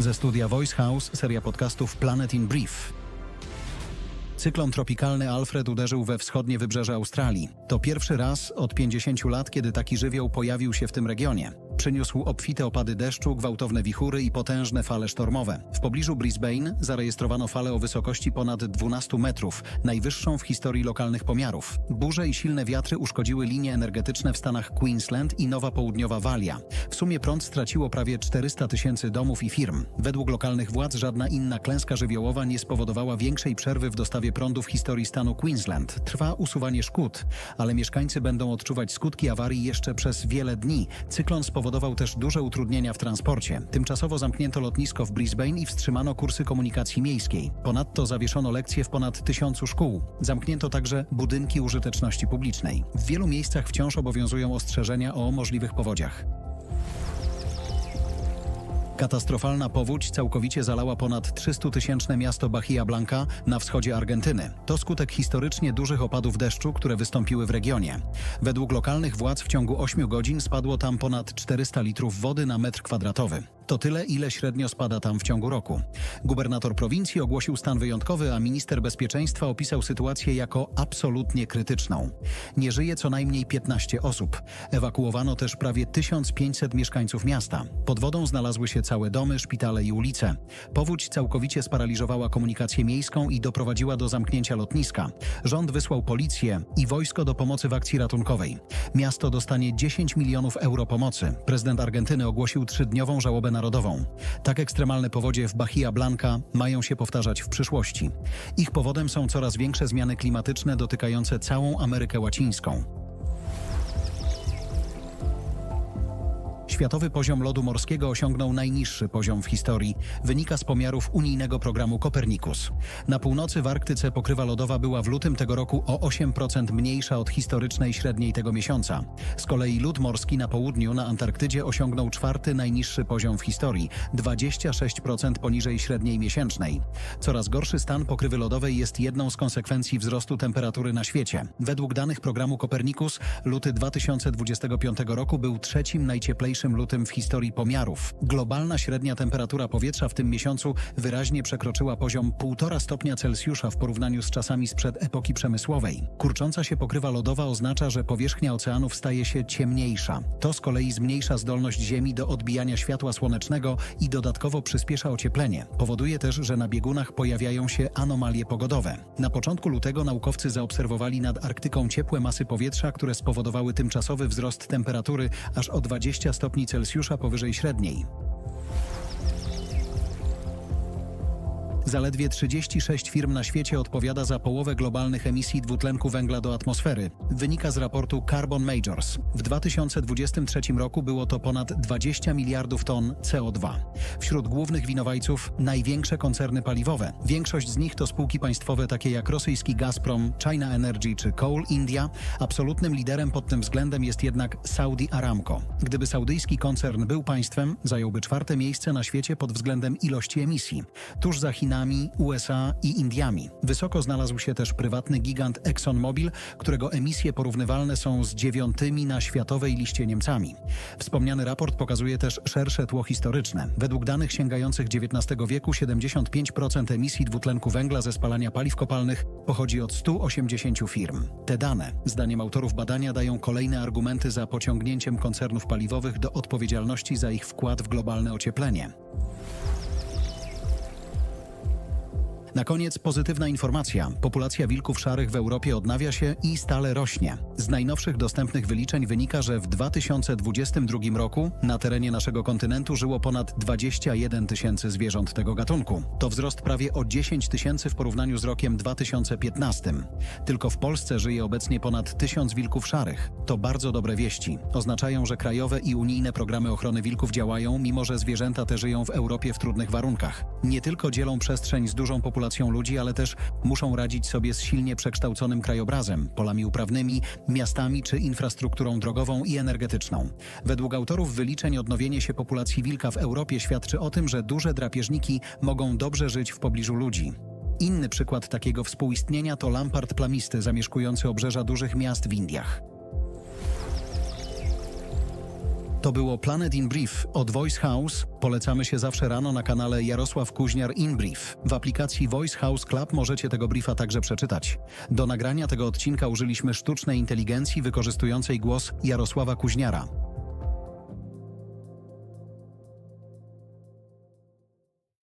Ze studia Voice House seria podcastów Planet in Brief. Cyklon tropikalny Alfred uderzył we wschodnie wybrzeże Australii. To pierwszy raz od 50 lat, kiedy taki żywioł pojawił się w tym regionie. Przyniósł obfite opady deszczu, gwałtowne wichury i potężne fale sztormowe. W pobliżu Brisbane zarejestrowano falę o wysokości ponad 12 metrów, najwyższą w historii lokalnych pomiarów. Burze i silne wiatry uszkodziły linie energetyczne w stanach Queensland i Nowa Południowa Walia. W sumie prąd straciło prawie 400 tysięcy domów i firm. Według lokalnych władz żadna inna klęska żywiołowa nie spowodowała większej przerwy w dostawie prądu w historii stanu Queensland. Trwa usuwanie szkód, ale mieszkańcy będą odczuwać skutki awarii jeszcze przez wiele dni. Cyklon spowodował też duże utrudnienia w transporcie. Tymczasowo zamknięto lotnisko w Brisbane i wstrzymano kursy komunikacji miejskiej. Ponadto zawieszono lekcje w ponad tysiącu szkół. Zamknięto także budynki użyteczności publicznej. W wielu miejscach wciąż obowiązują ostrzeżenia o możliwych powodziach. Katastrofalna powódź całkowicie zalała ponad 300-tysięczne miasto Bahia Blanca na wschodzie Argentyny. To skutek historycznie dużych opadów deszczu, które wystąpiły w regionie. Według lokalnych władz w ciągu 8 godzin spadło tam ponad 400 litrów wody na metr kwadratowy. To tyle, ile średnio spada tam w ciągu roku. Gubernator prowincji ogłosił stan wyjątkowy, a minister bezpieczeństwa opisał sytuację jako absolutnie krytyczną. Nie żyje co najmniej 15 osób. Ewakuowano też prawie 1500 mieszkańców miasta. Pod wodą znalazły się całe domy, szpitale i ulice. Powódź całkowicie sparaliżowała komunikację miejską i doprowadziła do zamknięcia lotniska. Rząd wysłał policję i wojsko do pomocy w akcji ratunkowej. Miasto dostanie 10 milionów euro pomocy. Prezydent Argentyny ogłosił trzydniową żałobę narodową. Tak ekstremalne powodzie w Bahia Blanca mają się powtarzać w przyszłości. Ich powodem są coraz większe zmiany klimatyczne dotykające całą Amerykę Łacińską. Światowy poziom lodu morskiego osiągnął najniższy poziom w historii. Wynika z pomiarów unijnego programu Copernicus. Na północy w Arktyce pokrywa lodowa była w lutym tego roku o 8% mniejsza od historycznej średniej tego miesiąca. Z kolei lód morski na południu na Antarktydzie osiągnął czwarty najniższy poziom w historii 26% poniżej średniej miesięcznej. Coraz gorszy stan pokrywy lodowej jest jedną z konsekwencji wzrostu temperatury na świecie. Według danych programu Copernicus luty 2025 roku był trzecim najcieplejszym lutym w historii pomiarów. Globalna średnia temperatura powietrza w tym miesiącu wyraźnie przekroczyła poziom 1,5 stopnia Celsjusza w porównaniu z czasami sprzed epoki przemysłowej. Kurcząca się pokrywa lodowa oznacza, że powierzchnia oceanów staje się ciemniejsza. To z kolei zmniejsza zdolność Ziemi do odbijania światła słonecznego i dodatkowo przyspiesza ocieplenie. Powoduje też, że na biegunach pojawiają się anomalie pogodowe. Na początku lutego naukowcy zaobserwowali nad Arktyką ciepłe masy powietrza, które spowodowały tymczasowy wzrost temperatury aż o 20 stopni Celsjusza powyżej średniej. Zaledwie 36 firm na świecie odpowiada za połowę globalnych emisji dwutlenku węgla do atmosfery. Wynika z raportu Carbon Majors. W 2023 roku było to ponad 20 miliardów ton CO2. Wśród głównych winowajców największe koncerny paliwowe. Większość z nich to spółki państwowe takie jak rosyjski Gazprom, China Energy czy Coal India. Absolutnym liderem pod tym względem jest jednak Saudi Aramco. Gdyby saudyjski koncern był państwem, zająłby czwarte miejsce na świecie pod względem ilości emisji. Tuż za Chinami, USA i Indiami. Wysoko znalazł się też prywatny gigant ExxonMobil, którego emisje porównywalne są z dziewiątymi na światowej liście Niemcami. Wspomniany raport pokazuje też szersze tło historyczne. Według danych sięgających XIX wieku 75% emisji dwutlenku węgla ze spalania paliw kopalnych pochodzi od 180 firm. Te dane, zdaniem autorów badania, dają kolejne argumenty za pociągnięciem koncernów paliwowych do odpowiedzialności za ich wkład w globalne ocieplenie. Na koniec pozytywna informacja. Populacja wilków szarych w Europie odnawia się i stale rośnie. Z najnowszych dostępnych wyliczeń wynika, że w 2022 roku na terenie naszego kontynentu żyło ponad 21 tysięcy zwierząt tego gatunku. To wzrost prawie o 10 tysięcy w porównaniu z rokiem 2015. Tylko w Polsce żyje obecnie ponad tysiąc wilków szarych. To bardzo dobre wieści. Oznaczają, że krajowe i unijne programy ochrony wilków działają, mimo że zwierzęta te żyją w Europie w trudnych warunkach. Nie tylko dzielą przestrzeń z dużą populacją ludzi, ale też muszą radzić sobie z silnie przekształconym krajobrazem, polami uprawnymi, miastami czy infrastrukturą drogową i energetyczną. Według autorów wyliczeń odnowienie się populacji wilka w Europie świadczy o tym, że duże drapieżniki mogą dobrze żyć w pobliżu ludzi. Inny przykład takiego współistnienia to lampart plamisty zamieszkujący obrzeża dużych miast w Indiach. To było Planet in Brief od Voice House. Polecamy się zawsze rano na kanale Jarosław Kuźniar in Brief. W aplikacji Voice House Club możecie tego briefa także przeczytać. Do nagrania tego odcinka użyliśmy sztucznej inteligencji wykorzystującej głos Jarosława Kuźniara.